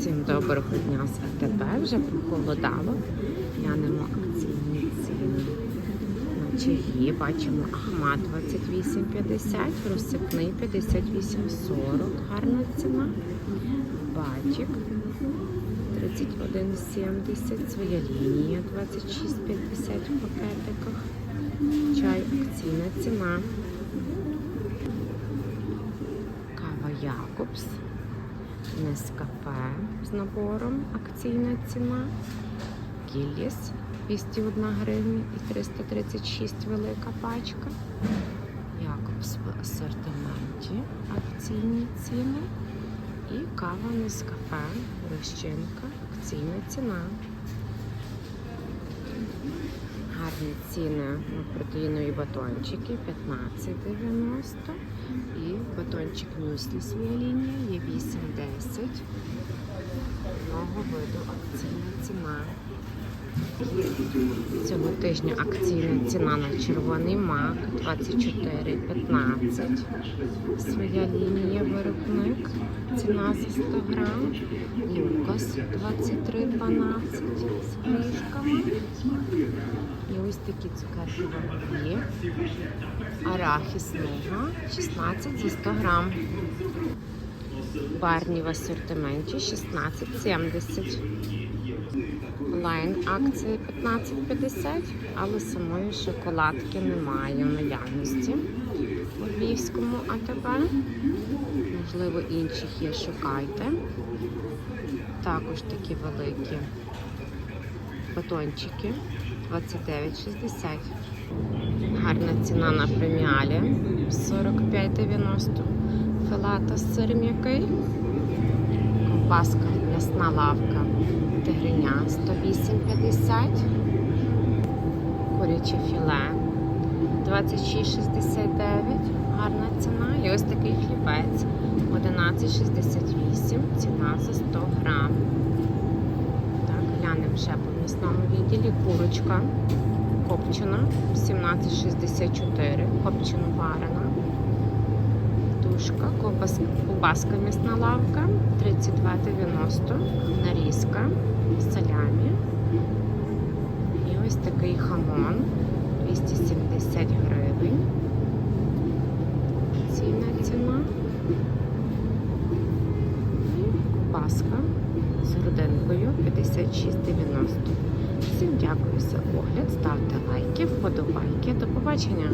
Всім доброго дня з АТБ. Вже похолодало. Глянемо акційні ціни. На чаї бачимо Ахмат 28,50, розсипний 58,40. Гарна ціна. Батік 31,70, своя лінія 26,50 в пакетиках. Чай акційна ціна. Кава Якобс. Нескафе з набором акційна ціна. Кіліс 201 гривня і 336 велика пачка. Якобс в асортименті акційні ціни. І кава Нескафе, розчинка, акційна ціна. Гарні ціни на протеїнові батончики 15,90 і батончик мюслі своя лінія є 8,10. Одного виду акційна ціна. Цього тижня акційна ціна на червоний мак 24,15. Своя лінія виробник. Ціна за 100 грам. Лукас 23,12 з гришками. І ось такі цукерки є. Арахіс нога 16 за 100 грам. Барні в асортименті 16,70. Лайн акції 15,50, але самої шоколадки немає в наявності у Львівському АТБ. Можливо, інших є, шукайте. Також такі великі батончики 29,60. Гарна ціна на преміалі 45,90. Филата з сиром який. Ковбаска м'ясна лавка. Тигриня 108,50. Куряче філе 26,69. Гарна ціна. І ось такий хлібець 11,68. Ціна за 100 грам. Так, глянемо ще по м'ясному відділі. Курочка копчена 17,64. Копчено варена. Тушка, ковбаска, ковбаска м'ясна лавка 32,90. Нарізка, салямі. І ось такий хамон 270 гривень. Ціна ціна. І ковбаска з родинкою 56,90. Всім дякую за огляд. Ставте лайки, вподобайки. До побачення!